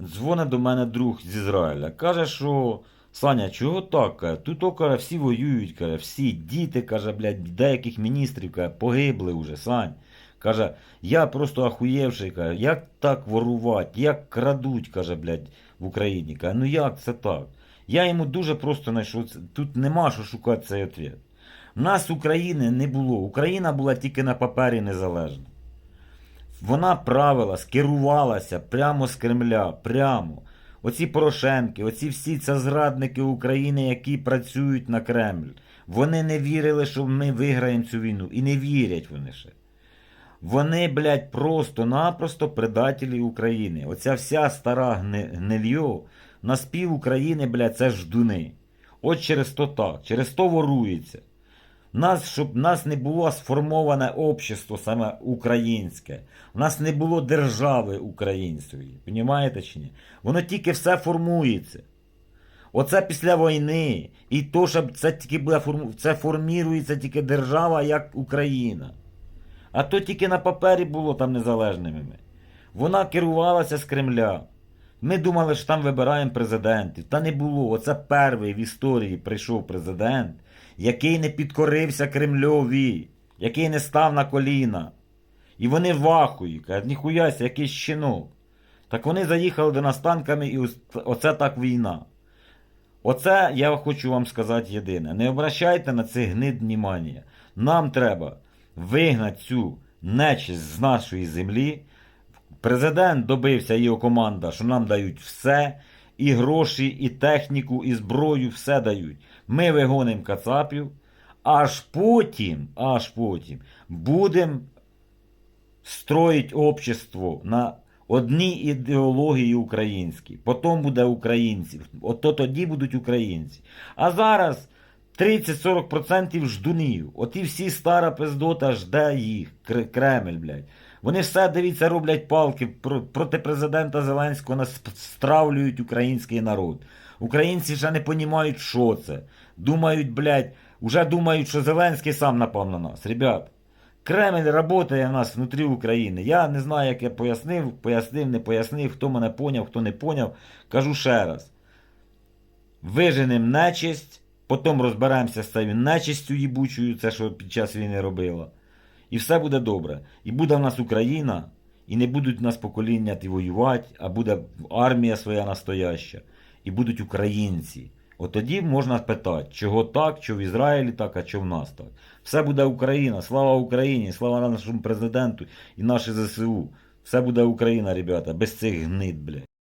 Дзвонить до мене друг з Ізраїля. Каже, що Саня, чого так? Каже, Тут о, каже, всі воюють, каже, всі діти, каже, блядь, деяких міністрів каже, погибли вже, Сань. Каже, я просто ахуєвший, каже, як так ворувати, як крадуть, каже, блядь, в Україні. Каже, ну як це так? Я йому дуже просто знайшов. Тут нема що шукати цей ответ. Нас України не було. Україна була тільки на папері незалежна. Вона правила, скерувалася прямо з Кремля, прямо. Оці Порошенки, оці всі це зрадники України, які працюють на Кремль. Вони не вірили, що ми виграємо цю війну. І не вірять вони ще. Вони, блядь, просто-напросто предателі України. Оця вся стара гнильо на спів України, блядь, це ждуни. От через то так, через то ворується. Нас, щоб нас не було сформоване общество саме українське. У нас не було держави української. Понімаєте чи ні? Воно тільки все формується. Оце після війни. І то, щоб це тільки буде це формірується тільки держава як Україна. А то тільки на папері було там незалежними. Вона керувалася з Кремля. Ми думали, що там вибираємо президентів. Та не було. Оце перший в історії прийшов президент, який не підкорився Кремльові, який не став на коліна. І вони вахують, кажуть, ніхуяся, якийсь щенок. Так вони заїхали до нас танками, і оце так війна. Оце я хочу вам сказати єдине. Не обращайте на цих гнид внимання. Нам треба вигнати цю нечисть з нашої землі. Президент добився і його команда, що нам дають все, і гроші, і техніку, і зброю, все дають. Ми вигонимо кацапів, аж потім, аж потім будемо строїть общество на одній ідеології українській. Потім буде українці. Ото тоді будуть українці. А зараз 30-40% ждунів. Оті всі стара пиздота жде їх. Кремль, блядь. Вони все, дивіться, роблять палки проти президента Зеленського нас стравлюють український народ. Українці ще не розуміють, що це. Думають, блядь, уже думають, що Зеленський сам напав на нас. Ребят, Кремль працює в нас внутрі України. Я не знаю, як я пояснив, пояснив, не пояснив, хто мене поняв, хто не поняв. Кажу ще раз. Виженем нечисть, потім розберемося з цією нечистю їбучою, це що під час війни робила. І все буде добре. І буде в нас Україна, і не будуть нас покоління воювати, а буде армія своя настояща. І будуть українці. От тоді можна питати, чого так, що в Ізраїлі так, а що в нас так. Все буде Україна, слава Україні, слава нашому президенту і нашій ЗСУ. Все буде Україна, ребята, без цих гнид, блядь.